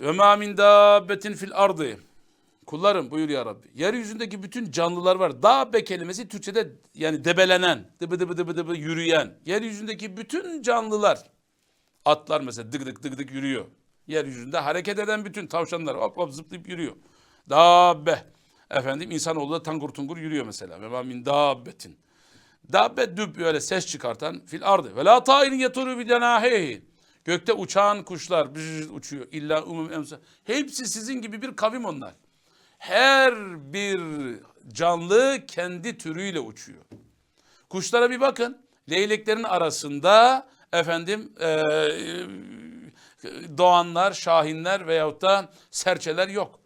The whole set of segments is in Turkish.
Ve ma min dabbetin fil ardı. Kullarım buyur ya Rabbi. Yeryüzündeki bütün canlılar var. Dabbe kelimesi Türkçe'de yani debelenen, dıbı dıbı dıbı dıbı yürüyen. Yeryüzündeki bütün canlılar. Atlar mesela dık dık dık dık yürüyor. Yeryüzünde hareket eden bütün tavşanlar hop hop zıplayıp yürüyor. Dabbe. Efendim insanoğlu da tangur tungur yürüyor mesela. Ve ma min dabbetin. Dabbe düb böyle ses çıkartan fil ardı. Ve la tairin yaturu bi cenahihi. Gökte uçan kuşlar uçuyor. İlla umum emsa. Hepsi sizin gibi bir kavim onlar. Her bir canlı kendi türüyle uçuyor. Kuşlara bir bakın. Leyleklerin arasında efendim eee, doğanlar, şahinler veyahut da serçeler yok.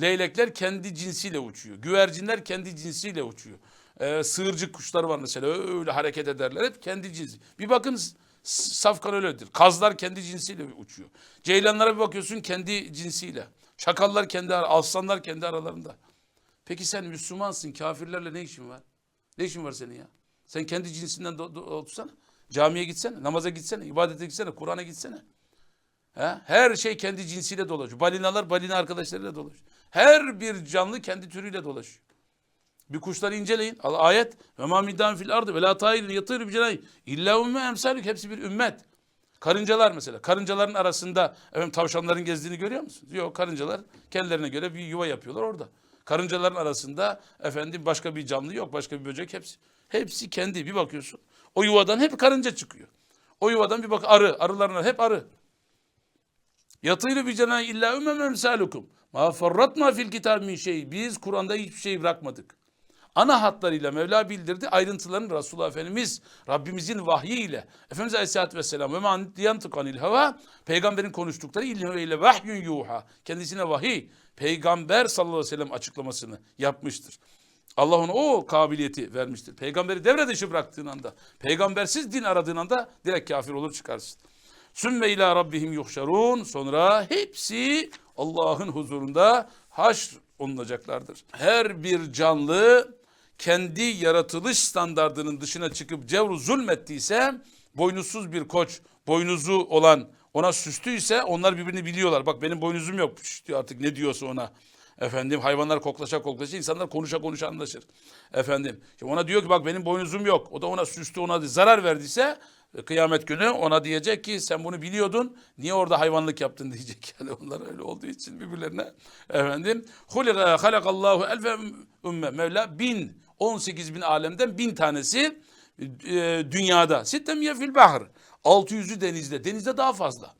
Leylekler kendi cinsiyle uçuyor. Güvercinler kendi cinsiyle uçuyor. Ee, sığırcık kuşları var mesela öyle hareket ederler hep kendi cinsi. Bir bakın safkan öyledir. Kazlar kendi cinsiyle uçuyor. Ceylanlara bir bakıyorsun kendi cinsiyle. Çakallar kendi aslanlar kendi aralarında. Peki sen Müslümansın kafirlerle ne işin var? Ne işin var senin ya? Sen kendi cinsinden otursana. Camiye gitsene, namaza gitsene, ibadete gitsene, Kur'an'a gitsene. He? Her şey kendi cinsiyle dolaşıyor. Balinalar balina arkadaşlarıyla dolaşıyor. Her bir canlı kendi türüyle dolaşıyor. Bir kuşları inceleyin. Al ayet. Ve ma middan fil ardı ve la ta'irin yatır bi cenay. İlla ümme emsalük. Hepsi bir ümmet. Karıncalar mesela. Karıncaların arasında efendim tavşanların gezdiğini görüyor musunuz? Yok karıncalar kendilerine göre bir yuva yapıyorlar orada. Karıncaların arasında efendim başka bir canlı yok. Başka bir böcek hepsi. Hepsi kendi. Bir bakıyorsun. O yuvadan hep karınca çıkıyor. O yuvadan bir bak arı. Arılarına hep arı. Yatıyla bir cenah illa ümmem emsalukum. Ma ferratna fil kitab min şey. Biz Kur'an'da hiçbir şey bırakmadık. Ana hatlarıyla Mevla bildirdi. Ayrıntılarını Resulullah Efendimiz Rabbimizin vahyiyle Efendimiz Aleyhisselatü Vesselam ve man yantık anil hava peygamberin konuştukları ile vahyun yuha kendisine vahiy peygamber sallallahu aleyhi ve sellem açıklamasını yapmıştır. Allah ona o kabiliyeti vermiştir. Peygamberi devre dışı bıraktığın anda, peygambersiz din aradığın anda direkt kafir olur çıkarsın. Sümme ila rabbihim yuhşarun. Sonra hepsi Allah'ın huzurunda haşr olunacaklardır. Her bir canlı kendi yaratılış standardının dışına çıkıp cevru zulmettiyse boynuzsuz bir koç, boynuzu olan ona süstüyse onlar birbirini biliyorlar. Bak benim boynuzum yok diyor artık ne diyorsa ona. Efendim hayvanlar koklaşa koklaşa insanlar konuşa konuşa anlaşır. Efendim şimdi ona diyor ki bak benim boynuzum yok. O da ona süstü ona zarar verdiyse e, kıyamet günü ona diyecek ki sen bunu biliyordun. Niye orada hayvanlık yaptın diyecek. Yani onlar öyle olduğu için birbirlerine efendim. Halakallahu elfe ümme. Mevla bin 18 bin alemden bin tanesi e, dünyada. Sittemiye fil bahr. 600'ü denizde. Denizde daha fazla.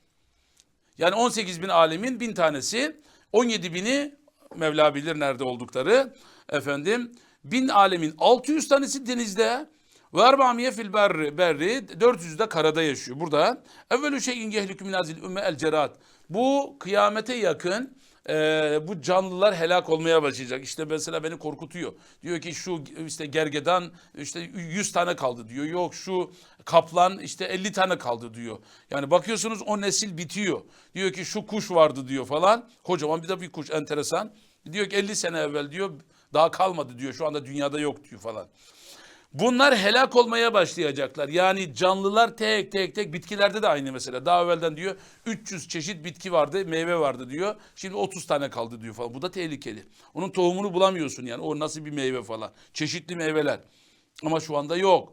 Yani 18 bin alemin bin tanesi 17 bini Mevla bilir nerede oldukları. Efendim bin alemin 600 tanesi denizde ve erbamiye fil berri, berri 400 de karada yaşıyor. Burada evvelü şeyin yehlükü minazil ümme el cerat. Bu kıyamete yakın e, bu canlılar helak olmaya başlayacak. İşte mesela beni korkutuyor. Diyor ki şu işte gergedan işte 100 tane kaldı diyor. Yok şu kaplan işte 50 tane kaldı diyor. Yani bakıyorsunuz o nesil bitiyor. Diyor ki şu kuş vardı diyor falan. Kocaman bir de bir kuş enteresan. Diyor ki 50 sene evvel diyor daha kalmadı diyor. Şu anda dünyada yok diyor falan. Bunlar helak olmaya başlayacaklar. Yani canlılar tek tek tek bitkilerde de aynı mesela. Daha evvelden diyor 300 çeşit bitki vardı, meyve vardı diyor. Şimdi 30 tane kaldı diyor falan. Bu da tehlikeli. Onun tohumunu bulamıyorsun yani. O nasıl bir meyve falan. Çeşitli meyveler. Ama şu anda yok.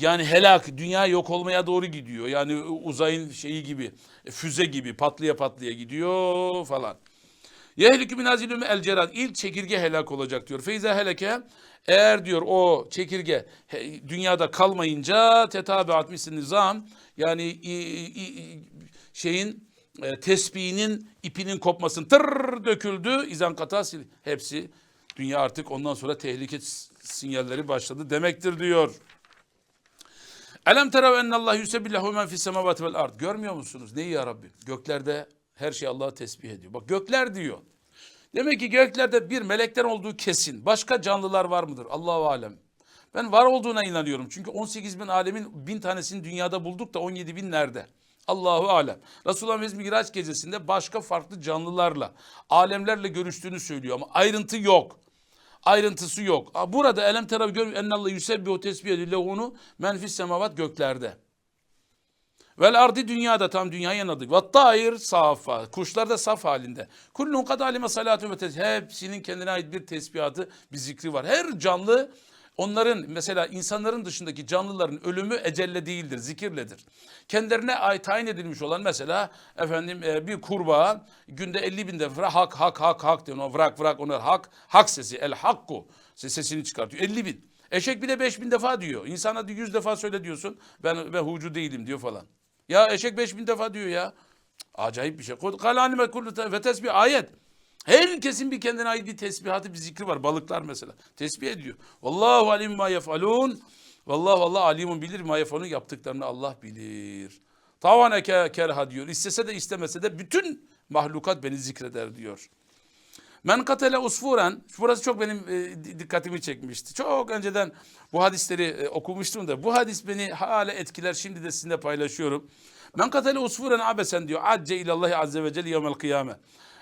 Yani helak, dünya yok olmaya doğru gidiyor. Yani uzayın şeyi gibi, füze gibi patlaya patlaya gidiyor falan. Yehlükü minazilüm el cerad. İlk çekirge helak olacak diyor. Feyze heleke eğer diyor o çekirge dünyada kalmayınca tetabiat misli nizam yani şeyin e, tesbihinin ipinin kopmasın tır döküldü izan katasil hepsi dünya artık ondan sonra tehlike sinyalleri başladı demektir diyor. Elem terav ennallah yusebbillahu men fis semavati vel ard. Görmüyor musunuz? Neyi ya Rabbi? Göklerde her şey Allah'ı tesbih ediyor. Bak gökler diyor. Demek ki göklerde bir melekten olduğu kesin. Başka canlılar var mıdır? Allahu alem. Ben var olduğuna inanıyorum. Çünkü 18 bin alemin bin tanesini dünyada bulduk da 17 bin nerede? Allahu alem. Resulullah Efendimiz Miraç gecesinde başka farklı canlılarla, alemlerle görüştüğünü söylüyor ama ayrıntı yok. Ayrıntısı yok. Burada elem terav gör ennallah yusebbihu tesbih edillahu onu men fis semavat göklerde. Vel ardi dünyada tam dünyayı anladık. Ve tair safa. Kuşlar da saf halinde. Kullun kad alime salatu ve. Hepsinin kendine ait bir tesbihatı, bir zikri var. Her canlı onların mesela insanların dışındaki canlıların ölümü ecelle değildir, zikirledir. Kendilerine ait tayin edilmiş olan mesela efendim e, bir kurbağa günde 50 bin defa hak hak hak hak diyor. Ona vrak vrak ona hak hak sesi el hakku sesini çıkartıyor. 50 bin. Eşek bile 5 bin defa diyor. İnsana 100 defa söyle diyorsun. Ben ve hucu değilim diyor falan. Ya eşek 5 bin defa diyor ya. Acayip bir şey. Kalanime kullu ve tesbih ayet. Herkesin bir kendine ait bir tesbihatı, bir zikri var. Balıklar mesela. Tesbih ediyor. Vallahu alim ma yefalun. Vallahu Allah alimun bilir ma yefalun yaptıklarını Allah bilir. Tavane ke- kerha diyor. İstese de istemese de bütün mahlukat beni zikreder diyor. Men katele usfuren, burası çok benim e, di- dikkatimi çekmişti. Çok önceden bu hadisleri e, okumuştum da bu hadis beni hala etkiler. Şimdi de sizinle paylaşıyorum. Men katele usfuren abesen diyor. Acce ilallahi azze ve celle yevmel kıyame.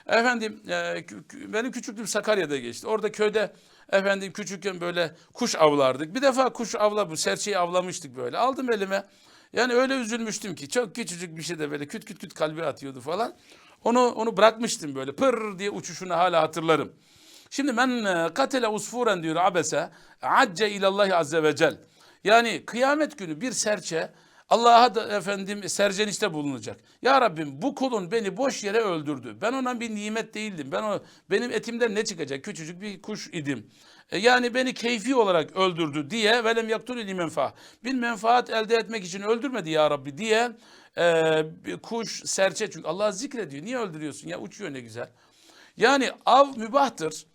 Efendim e, benim küçüklüğüm Sakarya'da geçti. Orada köyde efendim küçükken böyle kuş avlardık. Bir defa kuş avla bu serçeyi avlamıştık böyle. Aldım elime. Yani öyle üzülmüştüm ki çok küçücük bir şey de böyle küt küt küt kalbi atıyordu falan. Onu onu bırakmıştım böyle pır diye uçuşunu hala hatırlarım. Şimdi men e, katele usfuren diyor abese acce ilallahi azze ve cel. Yani kıyamet günü bir serçe Allah'a da efendim serzenişte bulunacak. Ya Rabbim bu kulun beni boş yere öldürdü. Ben ona bir nimet değildim. Ben o benim etimden ne çıkacak? Küçücük bir kuş idim. E, Yani beni keyfi olarak öldürdü diye velem yaktulü menfa. Bir menfaat elde etmek için öldürmedi ya Rabbi diye e, kuş, serçe çünkü Allah zikrediyor. Niye öldürüyorsun ya? Uçuyor ne güzel. Yani av mübahtır.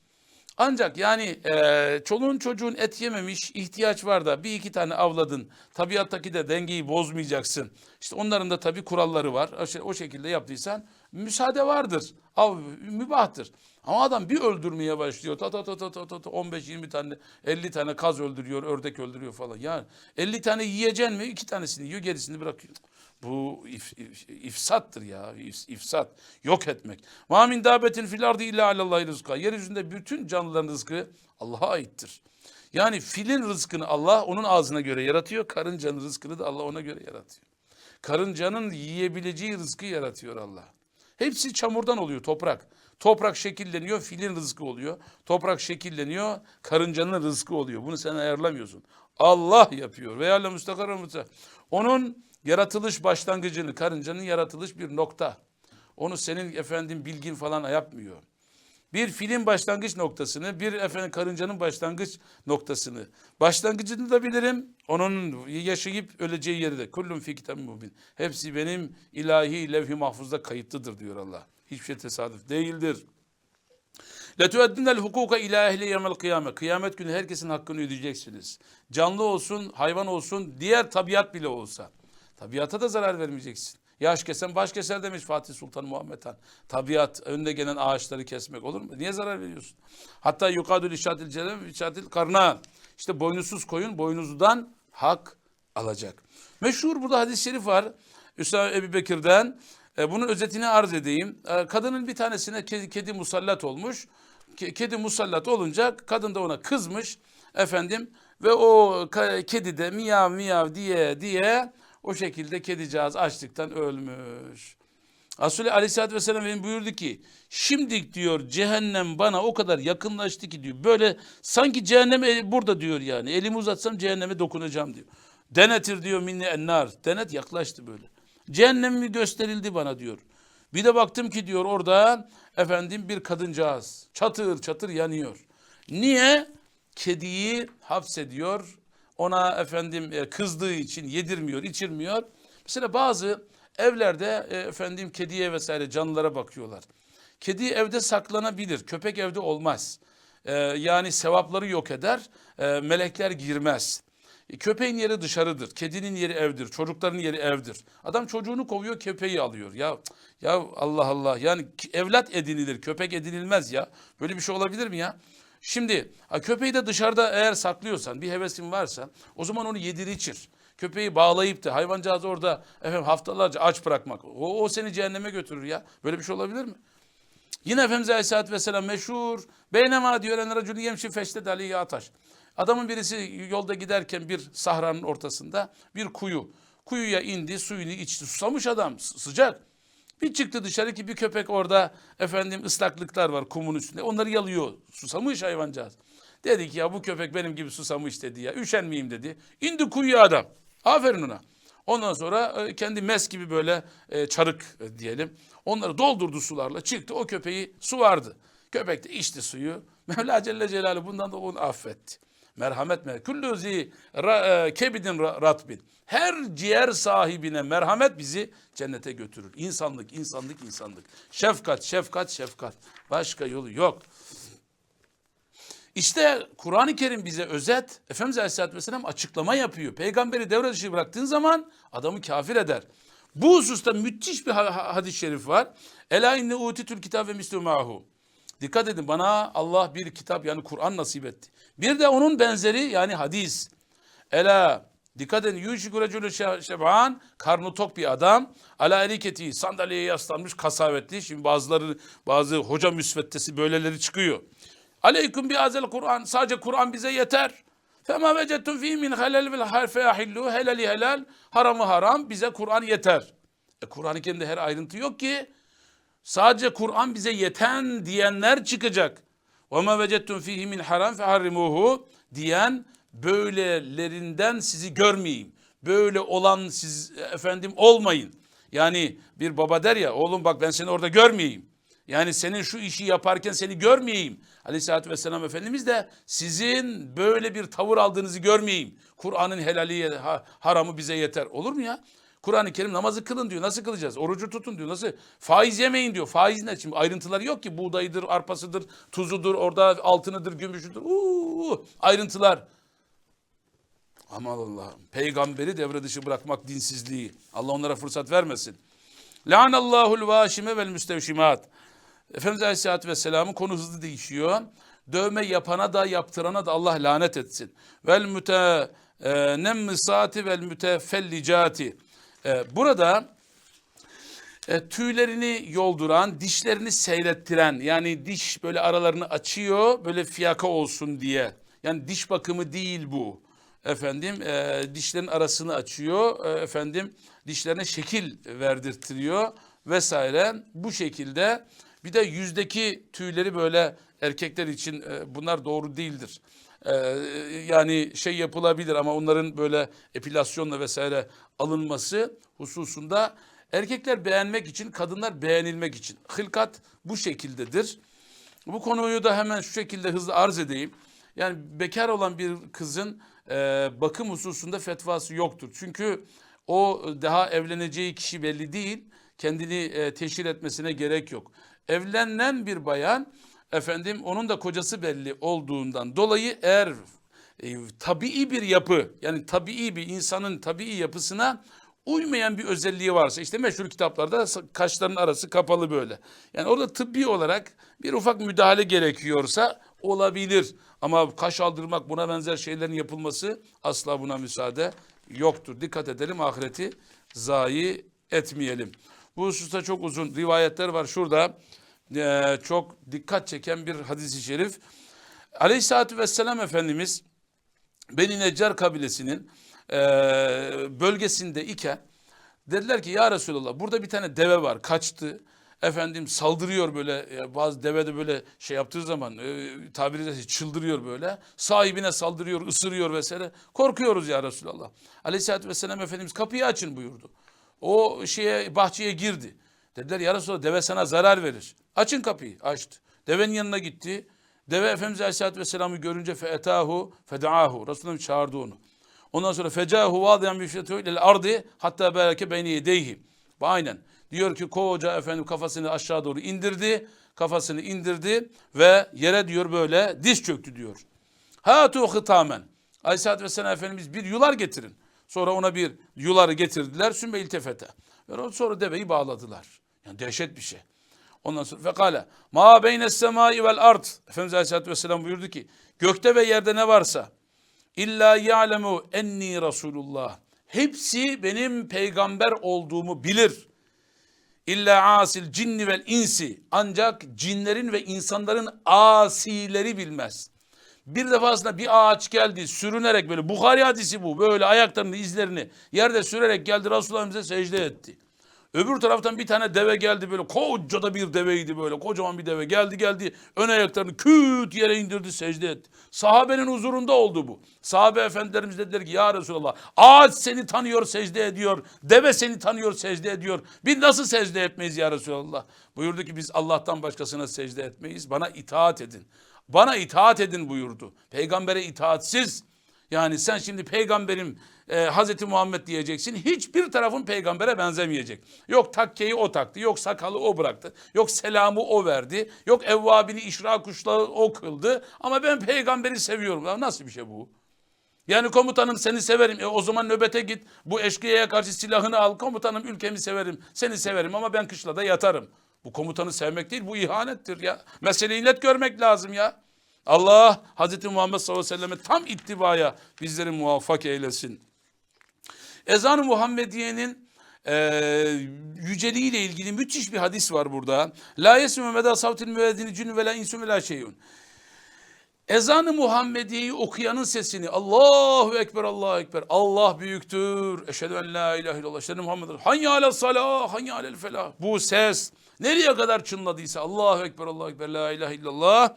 Ancak yani e, çoluğun çocuğun et yememiş ihtiyaç var da bir iki tane avladın. Tabiattaki de dengeyi bozmayacaksın. İşte onların da tabii kuralları var. O, şey- şekilde yaptıysan müsaade vardır. Av mübahtır. Ama adam bir öldürmeye başlıyor. Ta ta ta ta ta ta ta 15-20 tane 50 tane kaz öldürüyor, ördek öldürüyor falan. Yani 50 tane yiyeceksin mi? iki tanesini yiyor, gerisini bırakıyor. Bu if, if- ifsattır ya. if- ifsat. Yok etmek. Ma min dabetin fil ardı illa alallahi rızka. Yeryüzünde bütün canlıların rızkı Allah'a aittir. Yani filin rızkını Allah onun ağzına göre yaratıyor. Karıncanın rızkını da Allah ona göre yaratıyor. Karıncanın yiyebileceği rızkı yaratıyor Allah. Hepsi çamurdan oluyor toprak. Toprak şekilleniyor, filin rızkı oluyor. Toprak şekilleniyor, karıncanın rızkı oluyor. Bunu sen ayarlamıyorsun. Allah yapıyor. Ve yâle müstakar Onun yaratılış başlangıcını, karıncanın yaratılış bir nokta. Onu senin efendim bilgin falan yapmıyor. Bir filin başlangıç noktasını, bir efendim karıncanın başlangıç noktasını. Başlangıcını da bilirim. Onun yaşayıp öleceği yeri de. Kullun fi kitabın mubin. Hepsi benim ilahi levh-i mahfuzda kayıtlıdır diyor Allah. Hiçbir şey tesadüf değildir. Letueddinel hukuka ila ehli yevmel kıyame. Kıyamet günü herkesin hakkını ödeyeceksiniz. Canlı olsun, hayvan olsun, diğer tabiat bile olsa. Tabiata da zarar vermeyeceksin. Yaş kesen baş keser demiş Fatih Sultan Muhammed Han. Tabiat önde gelen ağaçları kesmek olur mu? Niye zarar veriyorsun? Hatta yukadül işatil celem işatil karna. İşte boynuzsuz koyun boynuzdan hak alacak. Meşhur burada hadis-i şerif var. Üstad Ebu Bekir'den. E, bunun özetini arz edeyim. E, kadının bir tanesine kedi, kedi musallat olmuş. Ke- Kedi musallat olunca kadın da ona kızmış efendim ve o kedi de miyav miyav diye diye o şekilde kedicağız açlıktan ölmüş. Resulü Aleyhisselatü Vesselam benim buyurdu ki şimdi diyor cehennem bana o kadar yakınlaştı ki diyor böyle sanki cehennem el- burada diyor yani elimi uzatsam cehenneme dokunacağım diyor. Denetir diyor minni ennar denet yaklaştı böyle. Cehennem mi gösterildi bana diyor. Bir de baktım ki diyor orada efendim bir kadıncağız çatır çatır yanıyor. Niye? Kediyi hapsediyor. Ona efendim e, kızdığı için yedirmiyor, içirmiyor. Mesela bazı evlerde e, efendim kediye vesaire canlılara bakıyorlar. Kedi evde saklanabilir, köpek evde olmaz. E, yani sevapları yok eder, melekler girmez. Köpeğin yeri dışarıdır, kedinin yeri evdir, çocukların yeri evdir. Adam çocuğunu kovuyor, köpeği alıyor. Ya ya Allah Allah. Yani evlat edinilir, köpek edinilmez ya. Böyle bir şey olabilir mi ya? Şimdi köpeği de dışarıda eğer saklıyorsan, bir hevesin varsa o zaman onu yedir içir. Köpeği bağlayıp da hayvancağızı orada efendim haftalarca aç bırakmak. O, o seni cehenneme götürür ya. Böyle bir şey olabilir mi? Yine Efendimiz Aleyhisselatü Vesselam meşhur. Beynema diyor en racülü yemşi feşted aleyhi ataş. Adamın birisi yolda giderken bir sahranın ortasında bir kuyu. Kuyuya indi, suyunu içti. Susamış adam, sı- sıcak. Bir çıktı dışarı ki bir köpek orada efendim ıslaklıklar var kumun üstünde. Onları yalıyor. Susamış hayvancağız. Dedi ki ya bu köpek benim gibi susamış dedi ya. Üşenmeyeyim dedi. İndi kuyuya adam. Aferin ona. Ondan sonra e, kendi mes gibi böyle e, çarık e, diyelim. Onları doldurdu sularla. Çıktı o köpeği su vardı. Köpek de içti suyu. Mevla Celle Celaluhu bundan da onu affetti. Merhamet mi? Kullu zi ra- e, kebidin ra- ratbin. Her ciğer sahibine merhamet bizi cennete götürür. İnsanlık, insanlık, insanlık. Şefkat, şefkat, şefkat. Başka yolu yok. İşte Kur'an-ı Kerim bize özet, Efendimiz Aleyhisselatü Vesselam açıklama yapıyor. Peygamberi devre dışı bıraktığın zaman adamı kafir eder. Bu hususta müthiş bir ha- ha- hadis-i şerif var. Ela inne utitül kitab ve mislu mahu. Dikkat edin bana Allah bir kitap yani Kur'an nasip etti. Bir de onun benzeri yani hadis. Ela Dikkat edin. Yuşiku reculü şeban. Karnı tok bir adam. Ala eriketi sandalyeye yaslanmış kasavetli. Şimdi bazıları bazı hoca müsveddesi böyleleri çıkıyor. Aleyküm bi azel Kur'an. Sadece Kur'an bize yeter. Fema vecetum fi min halal vel harfe ahillu. Helali helal. Haramı haram. Bize Kur'an yeter. E Kur'an-ı her ayrıntı yok ki. Sadece Kur'an bize yeten diyenler çıkacak. Ve ma vecettum fihi min haram feharrimuhu diyen böylelerinden sizi görmeyeyim. Böyle olan siz efendim olmayın. Yani bir baba der ya oğlum bak ben seni orada görmeyeyim. Yani senin şu işi yaparken seni görmeyeyim. Aleyhissalatü vesselam Efendimiz de sizin böyle bir tavır aldığınızı görmeyeyim. Kur'an'ın helali ha- haramı bize yeter. Olur mu ya? Kur'an-ı Kerim namazı kılın diyor. Nasıl kılacağız? Orucu tutun diyor. Nasıl? Faiz yemeyin diyor. Faiz ne? Şimdi ayrıntıları yok ki. Buğdayıdır, arpasıdır, tuzudur, orada altınıdır, gümüşüdür. Uuu, ayrıntılar. Aman Allah'ım. Peygamberi devre dışı bırakmak dinsizliği. Allah onlara fırsat vermesin. Lanallahul vaşime vel müstevşimat. Efendimiz Aleyhisselatü Vesselam'ın konu hızlı değişiyor. Dövme yapana da yaptırana da Allah lanet etsin. Vel müte e, nemmisati vel mütefellicati. E, burada e, tüylerini yolduran, dişlerini seyrettiren yani diş böyle aralarını açıyor böyle fiyaka olsun diye. Yani diş bakımı değil bu. Efendim e, dişlerin arasını açıyor. E, efendim dişlerine şekil verdirtiriyor vesaire. Bu şekilde bir de yüzdeki tüyleri böyle erkekler için e, bunlar doğru değildir. E, yani şey yapılabilir ama onların böyle epilasyonla vesaire alınması hususunda erkekler beğenmek için, kadınlar beğenilmek için. Hılkat bu şekildedir. Bu konuyu da hemen şu şekilde hızlı arz edeyim. Yani bekar olan bir kızın e, bakım hususunda fetvası yoktur. Çünkü o daha evleneceği kişi belli değil. Kendini e, teşhir etmesine gerek yok. Evlenen bir bayan efendim onun da kocası belli olduğundan dolayı eğer e, tabii bir yapı yani tabii bir insanın tabii yapısına uymayan bir özelliği varsa işte meşhur kitaplarda kaşların arası kapalı böyle. Yani orada tıbbi olarak bir ufak müdahale gerekiyorsa olabilir. Ama kaş aldırmak buna benzer şeylerin yapılması asla buna müsaade yoktur. Dikkat edelim ahireti zayi etmeyelim. Bu hususta çok uzun rivayetler var şurada. Ee, çok dikkat çeken bir hadisi şerif. Aleyhissalatü vesselam Efendimiz Beni Neccar kabilesinin e, bölgesinde iken dediler ki ya Resulallah burada bir tane deve var kaçtı. Efendim saldırıyor böyle e, bazı deve de böyle şey yaptığı zaman e, tabiri caizse çıldırıyor böyle. Sahibine saldırıyor, ısırıyor vesaire. Korkuyoruz ya Resulallah. Aleyhisselatü Vesselam Efendimiz kapıyı açın buyurdu. O şeye bahçeye girdi. Dediler ya Resulallah deve sana zarar verir. Açın kapıyı. Açtı. Devenin yanına gitti. Deve Efendimiz Aleyhisselatü Vesselam'ı görünce feetahu fedaahu. Resulullah çağırdı onu. Ondan sonra fecahu vadiyan bir fiyatı ile ardı hatta belki beyni yedeyhi. Aynen. Diyor ki koca efendim kafasını aşağı doğru indirdi. Kafasını indirdi ve yere diyor böyle diz çöktü diyor. Hatu hitamen. Aleyhisselatü Vesselam Efendimiz bir yular getirin. Sonra ona bir yuları getirdiler. Sümme iltefete. Ve sonra deveyi bağladılar. Yani dehşet bir şey. Ondan sonra fekale ma beynes semai vel ard. Efendimiz Aleyhisselatü Vesselam buyurdu ki gökte ve yerde ne varsa illa ya'lemu enni Resulullah. Hepsi benim peygamber olduğumu bilir. İlla asil cinni vel insi. Ancak cinlerin ve insanların asileri bilmez. Bir defasında bir ağaç geldi sürünerek böyle Bukhari hadisi bu. Böyle ayaklarını izlerini yerde sürerek geldi Resulullah'ımıza secde etti. Öbür taraftan bir tane deve geldi böyle koca da bir deveydi böyle kocaman bir deve geldi geldi ön ayaklarını küt yere indirdi secde etti. Sahabenin huzurunda oldu bu. Sahabe efendilerimiz dediler ki ya Resulallah ağaç seni tanıyor secde ediyor deve seni tanıyor secde ediyor biz nasıl secde etmeyiz ya Resulallah. Buyurdu ki biz Allah'tan başkasına secde etmeyiz bana itaat edin. Bana itaat edin buyurdu. Peygambere itaatsiz yani sen şimdi peygamberim e, Hazreti Muhammed diyeceksin. Hiçbir tarafın peygambere benzemeyecek. Yok takkeyi o taktı. Yok sakalı o bıraktı. Yok selamı o verdi. Yok evvabini işra kuşları o kıldı. Ama ben peygamberi seviyorum. Ya nasıl bir şey bu? Yani komutanım seni severim. E o zaman nöbete git. Bu eşkıyaya karşı silahını al. Komutanım ülkemi severim. Seni severim ama ben kışlada yatarım. Bu komutanı sevmek değil bu ihanettir ya. Meseleyi net görmek lazım ya. Allah Hazreti Muhammed sallallahu aleyhi ve selleme tam ittibaya bizleri muvaffak eylesin. Ezan-ı Muhammediye'nin e, yüceliğiyle ilgili müthiş bir hadis var burada. La yesmü meda savtil müezzini cünü ve la insü ve la şeyun. Ezan-ı Muhammediye'yi okuyanın sesini Allahu Ekber, Allahu Ekber. Allah büyüktür. Eşhedü en la ilahe illallah. Eşhedü Muhammeden. Hayya ala salah, hayya alel felah. Bu ses nereye kadar çınladıysa Allahu Ekber, Allahu Ekber, la ilahe illallah.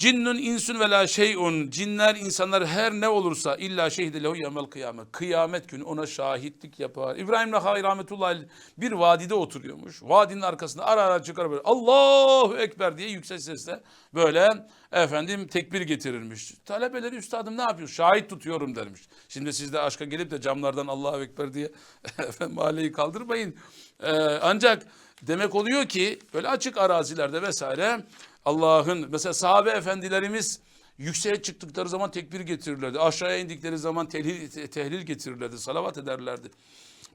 Cinnun insun ve la şeyun. Cinler, insanlar her ne olursa illa şehide lehu yemel kıyamet. Kıyamet günü ona şahitlik yapar. İbrahim Nahai rahmetullahi aleyh bir vadide oturuyormuş. Vadinin arkasında ara ara çıkar böyle Allahu Ekber diye yüksek sesle böyle efendim tekbir getirirmiş. Talebeleri üstadım ne yapıyor? Şahit tutuyorum dermiş. Şimdi siz de aşka gelip de camlardan Allahu Ekber diye efendim mahalleyi kaldırmayın. Ee, ancak demek oluyor ki böyle açık arazilerde vesaire Allah'ın mesela sahabe efendilerimiz yükseğe çıktıkları zaman tekbir getirirlerdi. Aşağıya indikleri zaman tehlil, te- tehlil getirirlerdi. Salavat ederlerdi.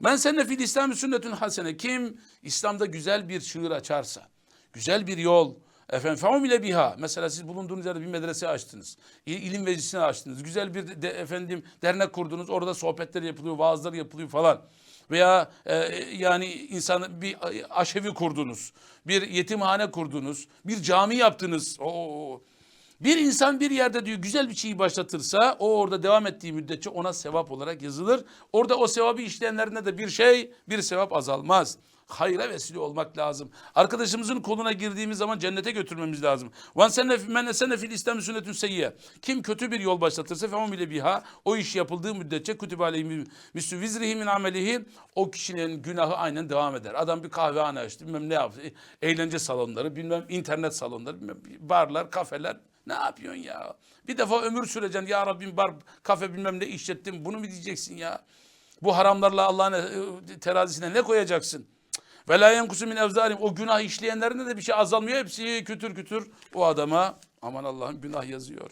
Ben seninle fil İslam sünnetün hasene. Kim İslam'da güzel bir çığır açarsa, güzel bir yol, efendim faum ile biha. Mesela siz bulunduğunuz yerde bir medrese açtınız. İlim meclisini açtınız. Güzel bir de, efendim dernek kurdunuz. Orada sohbetler yapılıyor, vaazlar yapılıyor falan veya e, yani insan bir aşevi kurdunuz, bir yetimhane kurdunuz, bir cami yaptınız. Oo. Bir insan bir yerde diyor güzel bir şeyi başlatırsa o orada devam ettiği müddetçe ona sevap olarak yazılır. Orada o sevabı işleyenlerine de bir şey, bir sevap azalmaz. Hayra vesile olmak lazım. Arkadaşımızın koluna girdiğimiz zaman cennete götürmemiz lazım. Van sene men sene fil İslam sünnetün seyyiye. Kim kötü bir yol başlatırsa fe bile biha o iş yapıldığı müddetçe kutibe aleyhi mislu vizrihi min amelihi o kişinin günahı aynen devam eder. Adam bir kahvehane açtı bilmem ne yaptı. Eğlence salonları bilmem internet salonları bilmem barlar kafeler ne yapıyorsun ya? Bir defa ömür süreceksin. Ya Rabbim bar, kafe bilmem ne işlettim. Bunu mu diyeceksin ya? Bu haramlarla Allah'ın e, terazisine ne koyacaksın? Ve la yenkusu min evzalim. O günah işleyenlerine de bir şey azalmıyor. Hepsi kütür kütür o adama aman Allah'ım günah yazıyor.